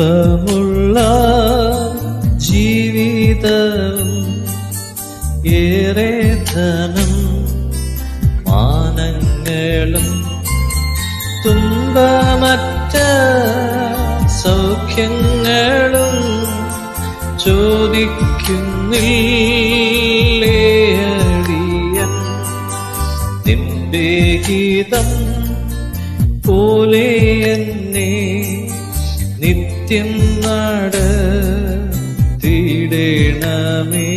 ഇമ്പമുള്ള ജീവിതം ഏറെ ധനം മാനങ്ങളും തുമ്പമറ്റ സൗഖ്യങ്ങളും ചോദിക്കുന്നില്ലേടിയൻ നിന്റെ ഗീതം പോലെ എന്നെ നിത്യം നാട് തീടണമേ.